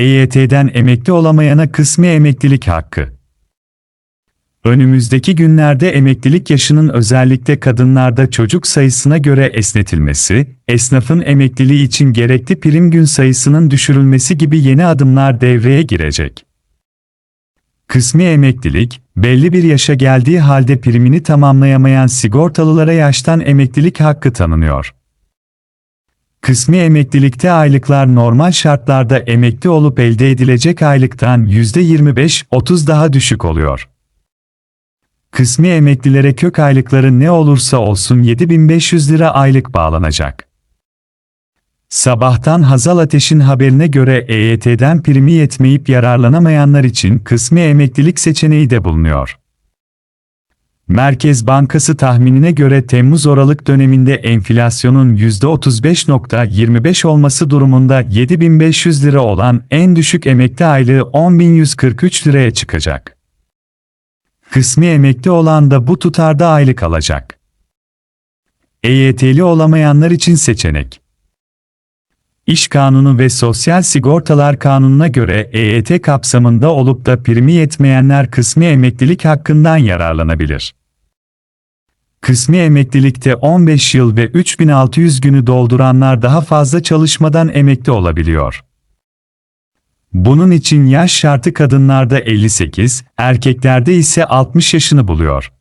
EYT'den emekli olamayana kısmi emeklilik hakkı. Önümüzdeki günlerde emeklilik yaşının özellikle kadınlarda çocuk sayısına göre esnetilmesi, esnafın emekliliği için gerekli prim gün sayısının düşürülmesi gibi yeni adımlar devreye girecek. Kısmi emeklilik, belli bir yaşa geldiği halde primini tamamlayamayan sigortalılara yaştan emeklilik hakkı tanınıyor. Kısmi emeklilikte aylıklar normal şartlarda emekli olup elde edilecek aylıktan %25-30 daha düşük oluyor. Kısmi emeklilere kök aylıkları ne olursa olsun 7500 lira aylık bağlanacak. Sabahtan Hazal Ateş'in haberine göre EYT'den primi yetmeyip yararlanamayanlar için kısmi emeklilik seçeneği de bulunuyor. Merkez Bankası tahminine göre Temmuz-Oralık döneminde enflasyonun %35.25 olması durumunda 7500 lira olan en düşük emekli aylığı 10.143 liraya çıkacak. Kısmi emekli olan da bu tutarda aylık alacak. EYT'li olamayanlar için seçenek. İş Kanunu ve Sosyal Sigortalar Kanunu'na göre EYT kapsamında olup da primi yetmeyenler kısmi emeklilik hakkından yararlanabilir. Kısmi emeklilikte 15 yıl ve 3600 günü dolduranlar daha fazla çalışmadan emekli olabiliyor. Bunun için yaş şartı kadınlarda 58, erkeklerde ise 60 yaşını buluyor.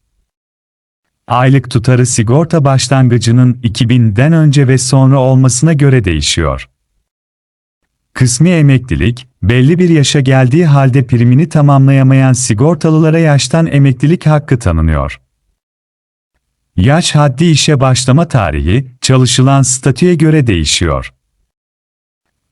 Aylık tutarı sigorta başlangıcının 2000'den önce ve sonra olmasına göre değişiyor. Kısmi emeklilik, belli bir yaşa geldiği halde primini tamamlayamayan sigortalılara yaştan emeklilik hakkı tanınıyor. Yaş haddi işe başlama tarihi, çalışılan statüye göre değişiyor.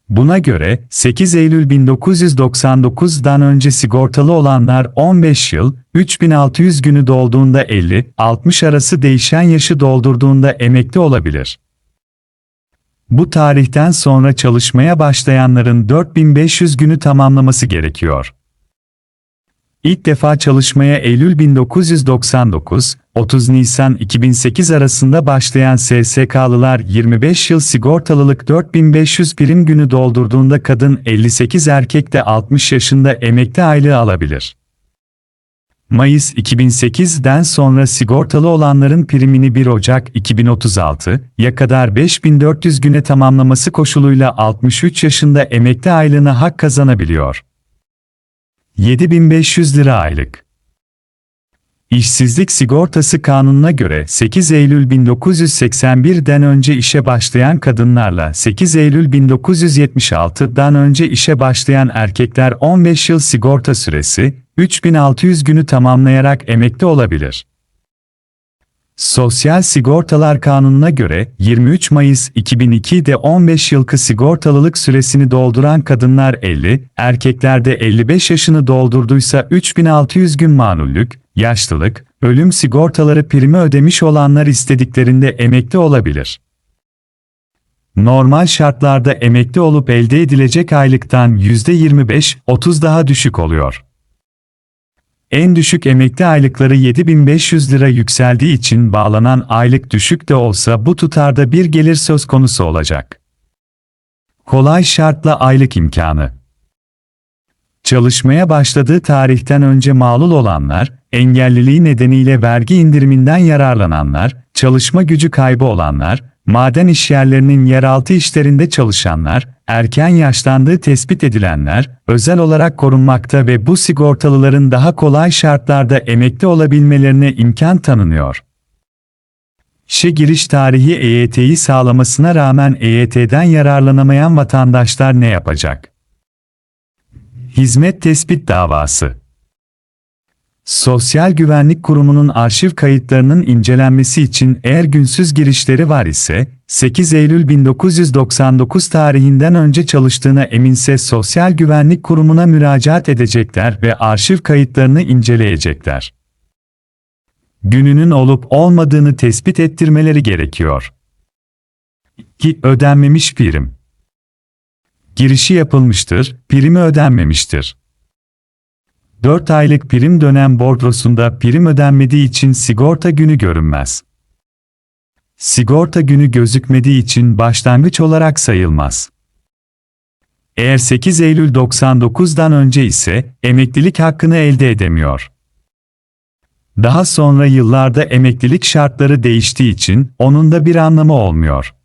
Buna göre 8 Eylül 1999'dan önce sigortalı olanlar 15 yıl, 3600 günü dolduğunda 50-60 arası değişen yaşı doldurduğunda emekli olabilir. Bu tarihten sonra çalışmaya başlayanların 4500 günü tamamlaması gerekiyor. İlk defa çalışmaya Eylül 1999, 30 Nisan 2008 arasında başlayan SSK'lılar 25 yıl sigortalılık 4500 prim günü doldurduğunda kadın 58 erkek de 60 yaşında emekli aylığı alabilir. Mayıs 2008'den sonra sigortalı olanların primini 1 Ocak 2036'ya kadar 5400 güne tamamlaması koşuluyla 63 yaşında emekli aylığına hak kazanabiliyor. 7500 lira aylık. İşsizlik Sigortası Kanunu'na göre 8 Eylül 1981'den önce işe başlayan kadınlarla 8 Eylül 1976'dan önce işe başlayan erkekler 15 yıl sigorta süresi, 3600 günü tamamlayarak emekli olabilir. Sosyal Sigortalar Kanunu'na göre 23 Mayıs 2002'de 15 yıllık sigortalılık süresini dolduran kadınlar 50, erkeklerde 55 yaşını doldurduysa 3600 gün manullük, yaşlılık, ölüm sigortaları primi ödemiş olanlar istediklerinde emekli olabilir. Normal şartlarda emekli olup elde edilecek aylıktan %25-30 daha düşük oluyor. En düşük emekli aylıkları 7500 lira yükseldiği için bağlanan aylık düşük de olsa bu tutarda bir gelir söz konusu olacak. Kolay şartla aylık imkanı. Çalışmaya başladığı tarihten önce mağlul olanlar, engelliliği nedeniyle vergi indiriminden yararlananlar, çalışma gücü kaybı olanlar, maden işyerlerinin yeraltı işlerinde çalışanlar, erken yaşlandığı tespit edilenler, özel olarak korunmakta ve bu sigortalıların daha kolay şartlarda emekli olabilmelerine imkan tanınıyor. İşe giriş tarihi EYT'yi sağlamasına rağmen EYT'den yararlanamayan vatandaşlar ne yapacak? Hizmet tespit davası Sosyal Güvenlik Kurumu'nun arşiv kayıtlarının incelenmesi için eğer günsüz girişleri var ise, 8 Eylül 1999 tarihinden önce çalıştığına eminse Sosyal Güvenlik Kurumu'na müracaat edecekler ve arşiv kayıtlarını inceleyecekler. Gününün olup olmadığını tespit ettirmeleri gerekiyor. Ki ödenmemiş prim. Girişi yapılmıştır, primi ödenmemiştir. 4 aylık prim dönem bordrosunda prim ödenmediği için sigorta günü görünmez. Sigorta günü gözükmediği için başlangıç olarak sayılmaz. Eğer 8 Eylül 99'dan önce ise emeklilik hakkını elde edemiyor. Daha sonra yıllarda emeklilik şartları değiştiği için onun da bir anlamı olmuyor.